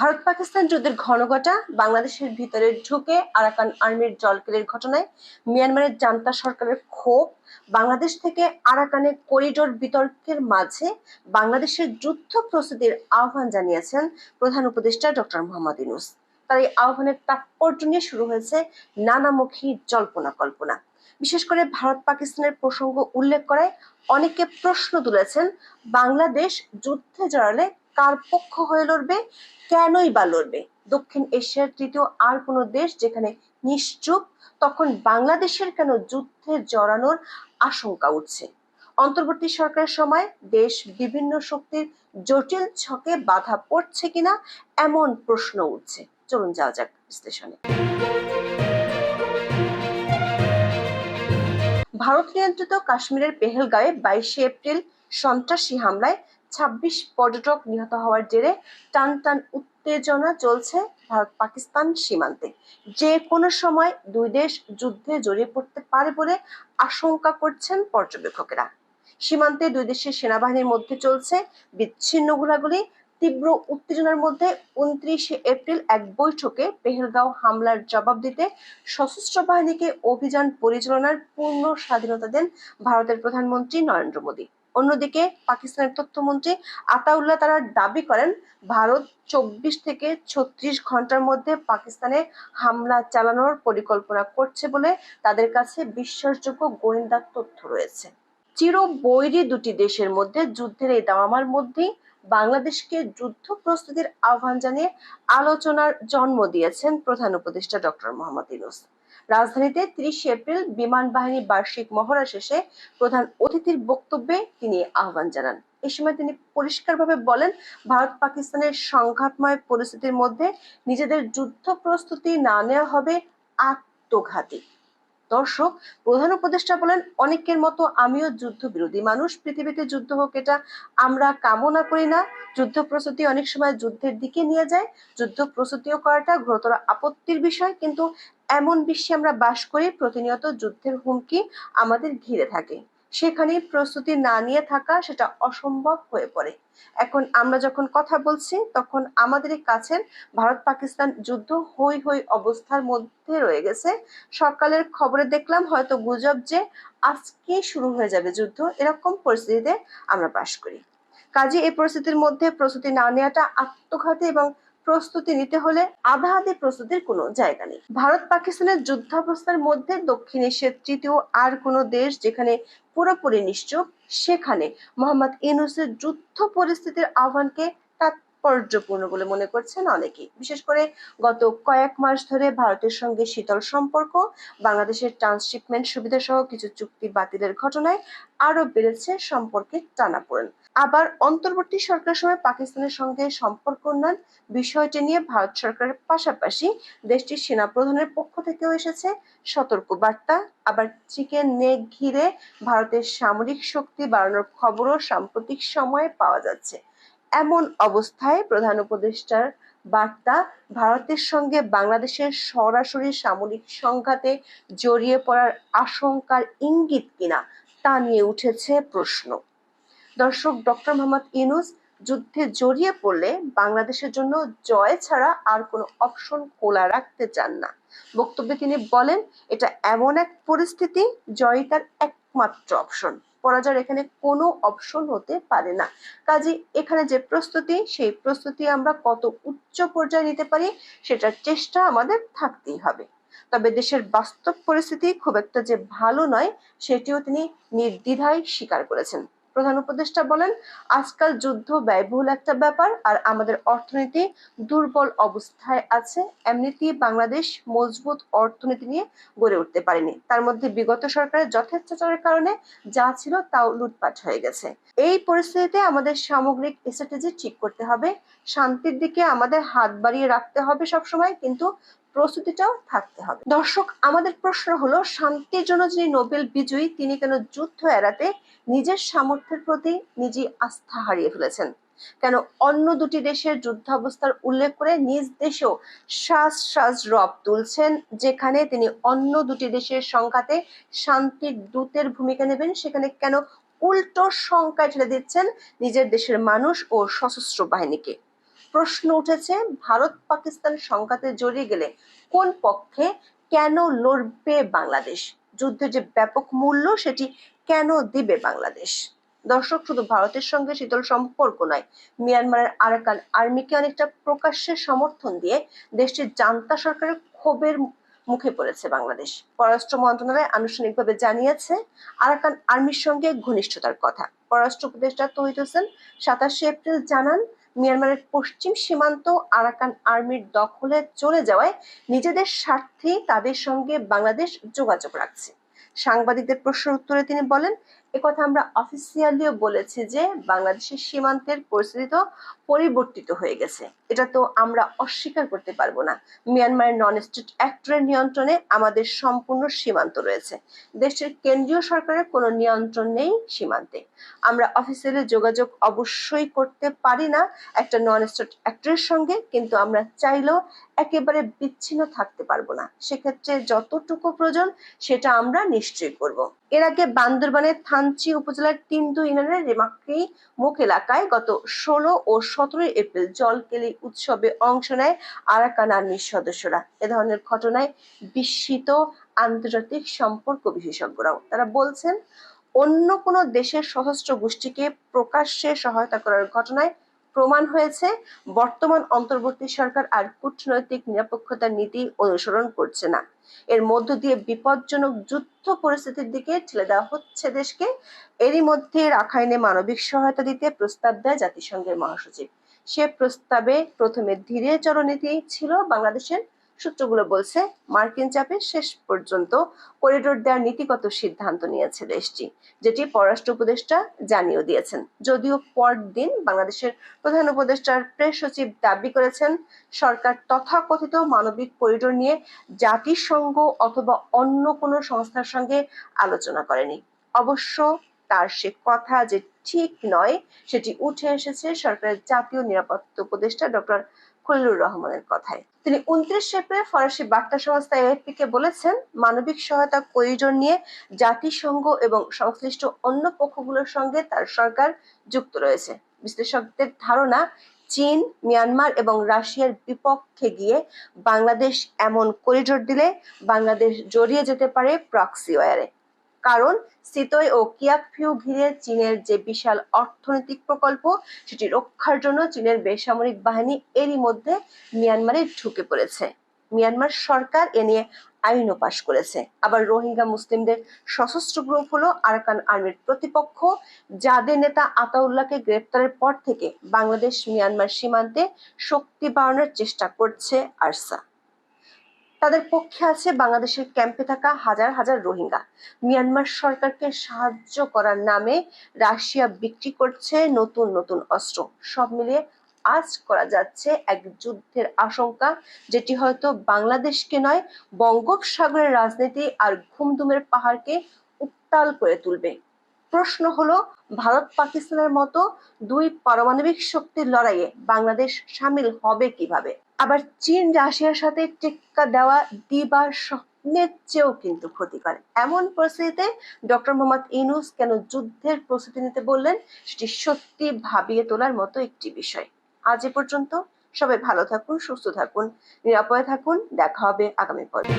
ভারত পাকিস্তান যুদ্ধের ঘনঘটা বাংলাদেশের ভিতরে ঢুকে আরাকান আর্মির জলকেলের ঘটনায় মিয়ানমারের জান্তা সরকারের ক্ষোভ, বাংলাদেশ থেকে আরাকানে করিডোর বিতর্কের মাঝে বাংলাদেশের যুদ্ধ প্রস্তুতির আহ্বান জানিয়েছেন প্রধান উপদেষ্টা ডক্টর মোহাম্মদ ইনুস তার এই আহ্বানের তাৎপর্য নিয়ে শুরু হয়েছে নানামুখী জল্পনা কল্পনা। বিশেষ করে ভারত পাকিস্তানের প্রসঙ্গ উল্লেখ করায় অনেকে প্রশ্ন তুলেছেন, বাংলাদেশ যুদ্ধে জড়ালে কার পক্ষ হয়ে লড়বে, কেনই বা লড়বে? দক্ষিণ এশিয়ার তৃতীয় আর কোনো দেশ যেখানে নিশ্চুপ, তখন বাংলাদেশের কেন যুদ্ধে জড়ানোর আশঙ্কা উঠছে? অন্তর্বর্তী সরকারের সময় দেশ বিভিন্ন শক্তির জটিল ছকে বাধা পড়ছে কিনা, এমন প্রশ্ন উঠছে। চলুন যাওয়া যাক বিশ্লেষণে। ভারত নিয়ন্ত্রিত কাশ্মীরের পেহেলগাঁয়ে বাইশে এপ্রিল সন্ত্রাসী হামলায় ছাব্বিশ পর্যটক নিহত হওয়ার জেরে টান টান উত্তেজনা চলছে ভারত পাকিস্তান সীমান্তে। যে কোনো সময় দুই দেশ যুদ্ধে জড়িয়ে পড়তে পারে বলে আশঙ্কা করছেন পর্যবেক্ষকেরা। সীমান্তে দুই দেশের সেনাবাহিনীর মধ্যে চলছে বিচ্ছিন্ন গোলাগুলি। তীব্র উত্তেজনার মধ্যে উনত্রিশে এপ্রিল এক বৈঠকে পেহেলগাঁও হামলার জবাব দিতে সশস্ত্র বাহিনীকে অভিযান পরিচালনার পূর্ণ স্বাধীনতা দেন ভারতের প্রধানমন্ত্রী নরেন্দ্র মোদী। অন্যদিকে পাকিস্তানের তথ্যমন্ত্রী আতাউল্লাহ তারা দাবি করেন, ভারত চব্বিশ থেকে ছত্রিশ ঘণ্টার মধ্যে পাকিস্তানে হামলা চালানোর পরিকল্পনা করছে বলে তাদের কাছে বিশ্বাসযোগ্য গোয়েন্দা তথ্য রয়েছে। চির বৈরী দুটি দেশের মধ্যে যুদ্ধের এই দামামার মধ্যেই বাংলাদেশকে যুদ্ধ প্রস্তুতির আহ্বান জানিয়ে আলোচনার জন্ম দিয়েছেন প্রধান উপদেষ্টা ডক্টর মোহাম্মদ ইউনুস। রাজধানীতে তিরিশে এপ্রিল বিমান বাহিনী বার্ষিক মহড়া শেষে প্রধান অতিথির বক্তব্যে তিনি আহ্বান জানান। এ সময় তিনি পরিষ্কারভাবে বলেন, ভারত পাকিস্তানের সংঘাতময় পরিস্থিতির মধ্যে নিজেদের যুদ্ধ প্রস্তুতি না নেওয়া হবে, আত্মঘাতী। দর্শক, প্রধান উপদেষ্টা বলেন, অনেকের মতো আমিও যুদ্ধ বিরোধী মানুষ, পৃথিবীতে যুদ্ধ হোক এটা আমরা কামনা করি না। যুদ্ধ প্রস্তুতি অনেক সময় যুদ্ধের দিকে নিয়ে যায়, যুদ্ধ প্রস্তুতিও করাটা ঘোরতর আপত্তির বিষয়, কিন্তু এমন বিশ্বে আমরা বাস করি প্রতিনিয়ত যুদ্ধের হুমকি আমাদের ঘিরে থাকে। সেখানে প্রস্তুতি না নিয়ে থাকা সেটা অসম্ভব হয়ে পড়ে। এখন আমরা যখন কথা বলছি, তখন আমাদের কাছের ভারত পাকিস্তান যুদ্ধ হই হই অবস্থার মধ্যে রয়ে গেছে। সকালের খবরে দেখলাম হয়তো গুজব যে আজকে শুরু হয়ে যাবে যুদ্ধ, এরকম পরিস্থিতিতে আমরা বাস করি। কাজে এই পরিস্থিতির মধ্যে প্রস্তুতি না নেওয়াটা আত্মঘাতী এবং প্রস্তুতি নিতে হলে আধা আধি প্রস্তুতির কোনো জায়গা নেই। ভারত পাকিস্তানের যুদ্ধাবস্থার মধ্যে দক্ষিণ এশিয়ার তৃতীয় আর কোনো দেশ যেখানে পুরোপুরি নিশ্চুপ, সেখানে মোহাম্মদ ইনুসের যুদ্ধ পরিস্থিতির আহ্বানকে তাৎপর্যপূর্ণ বলে মনে করছেন অনেকেই। বিশেষ করে গত কয়েক মাস ধরে ভারতের সঙ্গে শীতল সম্পর্ক, বাংলাদেশের ট্রান্সশিপমেন্ট সুবিধা সহ কিছু চুক্তি বাতিলের ঘটনায় আরও বেড়েছে সম্পর্কের টানাপোড়েন। আবার অন্তর্বর্তী সরকার সময় পাকিস্তানের সঙ্গে সম্পর্ক উন্নয়ন বিষয়টি নিয়ে ভারত সরকারের পাশাপাশি দেশটির সেনাপ্রধানের পক্ষ থেকেও এসেছে সতর্ক বার্তা আবার চিকেন নেক ঘিরে ভারতের সামরিক শক্তি বাড়ানোর খবরও সাম্প্রতিক সময়ে পাওয়া যাচ্ছে। এমন অবস্থায় প্রধান উপদেষ্টার বার্তা ভারতের সঙ্গে বাংলাদেশের সরাসরি সামরিক সংঘাতে জড়িয়ে পড়ার আশঙ্কার ইঙ্গিত কিনা তা নিয়ে উঠেছে প্রশ্ন। দর্শক, ডক্টর মোহাম্মদ ইনুস যুদ্ধে জড়িয়ে পড়লে বাংলাদেশের জন্য জয় ছাড়া আর কোনো অপশন খোলা রাখতে চান না। বক্তব্যে তিনি বলেন, এটা এমন এক পরিস্থিতি জয় তার একমাত্র অপশন। পরাজয়ের এখানে কোনো অপশন হতে পারে না। কাজে এখানে যে প্রস্তুতি, সেই প্রস্তুতি আমরা কত উচ্চ পর্যায়ে নিতে পারি সেটার চেষ্টা আমাদের থাকতেই হবে। তবে দেশের বাস্তব পরিস্থিতি খুব একটা যে ভালো নয়, সেটিও তিনি নির্দ্বিধায় স্বীকার করেছেন। প্রধান উপদেষ্টা বলেন, আজকাল যুদ্ধ ব্যয়বহুল একটা ব্যাপার আর আমাদের অর্থনীতি দুর্বল অবস্থায় আছে। এমনিতেই বাংলাদেশ মজবুত অর্থনীতি নিয়ে গড়ে উঠতে পারেনি। তার মধ্যে বিগত সরকারের যথেচ্ছাচারের কারণে যা ছিল তাও লুটপাট হয়ে গেছে। এই পরিস্থিতিতে আমাদের সামগ্রিক স্ট্র্যাটেজি ঠিক করতে হবে। শান্তির দিকে আমাদের হাত বাড়িয়ে রাখতে হবে সবসময়, কিন্তু প্রস্তুতিটাও থাকতে হবে। দর্শক, আমাদের প্রশ্ন হলো, শান্তির জন্য যিনি নোবেল বিজয়ী, তিনি কেন যুদ্ধ এড়াতে নিজের সামর্থ্যের প্রতি নিজে আস্থা হারিয়ে ফেলেছেন? কেন অন্য দুটি দেশের যুদ্ধাবস্থার উল্লেখ করে নিজ দেশেও শ্বাস শ্বাস রব তুলছেন, যেখানে তিনি অন্য দুটি দেশের সংঘাতে শান্তির দূতের ভূমিকা নেবেন, সেখানে কেন উল্টো শঙ্কায় ঠেলে দিচ্ছেন নিজের দেশের মানুষ ও সশস্ত্র বাহিনীকে? প্রশ্ন উঠেছে, ভারত পাকিস্তান সংঘাতে জড়িয়ে গেলে কোন পক্ষে কেন লড়বে বাংলাদেশ? যুদ্ধের যে ব্যাপক মূল্য, সেটি কেন দিবে বাংলাদেশ? দর্শক, শুধু ভারতের সঙ্গে শীতল সম্পর্ক নয়, মিয়ানমারের আরাকান আর্মিকে অনেকটা প্রকাশ্যে সমর্থন দিয়ে দেশটির জান্তা সরকারের ক্ষোভের মুখে পড়েছে বাংলাদেশ। পররাষ্ট্র মন্ত্রণালয় আনুষ্ঠানিকভাবে জানিয়েছে, আরাকান আর্মির সঙ্গে ঘনিষ্ঠতার কথা। পররাষ্ট্র উপদেষ্টা তহিদ হোসেন সাতাশে এপ্রিল জানান মিয়ানমারের পশ্চিম সীমান্ত আরাকান আর্মির দখলে চলে যাওয়ায় নিজেদের স্বার্থেই তাদের সঙ্গে বাংলাদেশ যোগাযোগ রাখছে। সাংবাদিকদের প্রশ্নের উত্তরে তিনি বলেন একথা আমরা অফিসিয়ালিও বলেছি যে বাংলাদেশের সীমান্তের পরিস্থিতি তো পরিবর্তিত হয়ে গেছে। এটা তো আমরা অস্বীকার করতে পারব না। মিয়ানমারের নন স্টেট অ্যাক্টরের নিয়ন্ত্রণে আমাদের সম্পূর্ণ সীমান্ত রয়েছে। দেশটির কেন্দ্রীয় সরকারের কোনো নিয়ন্ত্রণ নেই সীমান্তে। আমরা অফিসিয়ালি যোগাযোগ অবশ্যই করতে পারি না একটা নন স্টেট অ্যাক্টরের সঙ্গে, কিন্তু আমরা চাইলেও একেবারে বিচ্ছিন্ন থাকতে পারব না। সেক্ষেত্রে যতটুকু প্রয়োজন সেটা আমরা নিশ্চয়ই করব। এর আগে বান্দরবানের থানচি উপজেলার তিন্দু ইউনিয়নের রেমাক্রি মুখ এলাকায় গত ষোলো ও সতেরোই এপ্রিল জলকেলি উৎসবে অংশ নেয় আরাকান আর্মির সদস্যরা। এ ধরনের ঘটনায় বিস্মিত আন্তর্জাতিক সম্পর্ক বিশেষজ্ঞরাও। তারা বলছেন, অন্য কোনো দেশের সশস্ত্র গোষ্ঠীকে প্রকাশ্যে সহায়তা করার ঘটনায় প্রমাণ হয়েছে, বর্তমান অন্তর্বর্তী সরকার আর কূটনৈতিক নিরাপত্তার নীতি অনুসরণ করছে না। এর মধ্য দিয়ে বিপজ্জনক যুদ্ধ পরিস্থিতির দিকে ঠেলে দেওয়া হচ্ছে দেশকে। এরই মধ্যে রাখাইনে মানবিক সহায়তা দিতে প্রস্তাব দেয় জাতিসংঘের মহাসচিব। সে প্রস্তাবে প্রথমে ধীরে চরনীতি ছিল বাংলাদেশের সূত্রগুলো বলছে, মার্কিন চাপে শেষ পর্যন্ত করিডোর দেওয়ার নীতিগত সিদ্ধান্ত নিয়েছে দেশটি, যেটি পররাষ্ট্র উপদেষ্টা জানিয়ে দিয়েছেন। যদিও পরদিন বাংলাদেশের প্রধান উপদেষ্টার প্রেস সচিব দাবি করেছেন, সরকার তথাকথিত মানবিক করিডোর নিয়ে জাতিসংঘ অথবা অন্য কোনো সংস্থার সঙ্গে আলোচনা করেনি। অবশ্য তার সে কথা যে ঠিক নয়, সেটি উঠে এসেছে সরকারের জাতীয় নিরাপত্তা উপদেষ্টা ডক্টর খলিলুর রহমানের কথায়। তিনি উনত্রিশ এপ্রিল ফরাসি বার্তা সংস্থা এএফপি কে বলেছেন, মানবিক সহায়তা করিডোর নিয়ে জাতিসংঘ এবং সংশ্লিষ্ট অন্য পক্ষগুলোর সঙ্গে তার সরকার যুক্ত রয়েছে। বিশ্লেষকদের ধারণা, চীন, মিয়ানমার এবং রাশিয়ার বিপক্ষে গিয়ে বাংলাদেশ এমন করিডোর দিলে বাংলাদেশ জড়িয়ে যেতে পারে প্রক্সি ওয়ারে কারণ সিতই ও কিয়াকফিউ ঘিরে চীনের যে বিশাল অর্থনৈতিক প্রকল্প, সেটি রক্ষার জন্য চীনের বেসামরিক বাহিনী এরই মধ্যে মিয়ানমারে ঢুকে পড়েছে। মিয়ানমার সরকার এ নিয়ে আইনও পাশ করেছে। আবার রোহিঙ্গা মুসলিমদের সশস্ত্র গ্রুপ হলো আরাকান আর্মির প্রতিপক্ষ, যাদের নেতা আতাউল্লাহকে গ্রেপ্তারের পর থেকে বাংলাদেশ মিয়ানমার সীমান্তে শক্তি বাড়ানোর চেষ্টা করছে আরসা। তাদের পক্ষে আছে বাংলাদেশের ক্যাম্পে থাকা হাজার হাজার রোহিঙ্গা। মিয়ানমার সরকারকে সাহায্য করার নামে রাশিয়া বিক্রি করছে নতুন নতুন অস্ত্র। সব মিলিয়ে আজ করা যাচ্ছে এক যুদ্ধের আশঙ্কা, যেটি হয়তো বাংলাদেশকে নয়, বঙ্গোপসাগরের রাজনীতি আর ঘুমধুমের পাহাড়কে উত্তাল করে তুলবে। প্রশ্ন হলো, ভারত পাকিস্তানের মতো দুই পারমাণবিক শক্তির লড়াইয়ে বাংলাদেশ সামিল হবে কীভাবে? আবার চীন রাশিয়ার সাথে টেক্কা দেওয়া দিবার স্বপ্নের চেয়েও কিন্তু ক্ষতিকর। এমন পরিস্থিতিতে ডক্টর মোহাম্মদ ইনুস কেন যুদ্ধের প্রস্তুতি নিতে বললেন সেটি সত্যি ভাবিয়ে তোলার মতো একটি বিষয়। আজ এ পর্যন্ত সবাই ভালো থাকুন, সুস্থ থাকুন, নিরাপদে থাকুন। দেখা হবে আগামী পর্বে।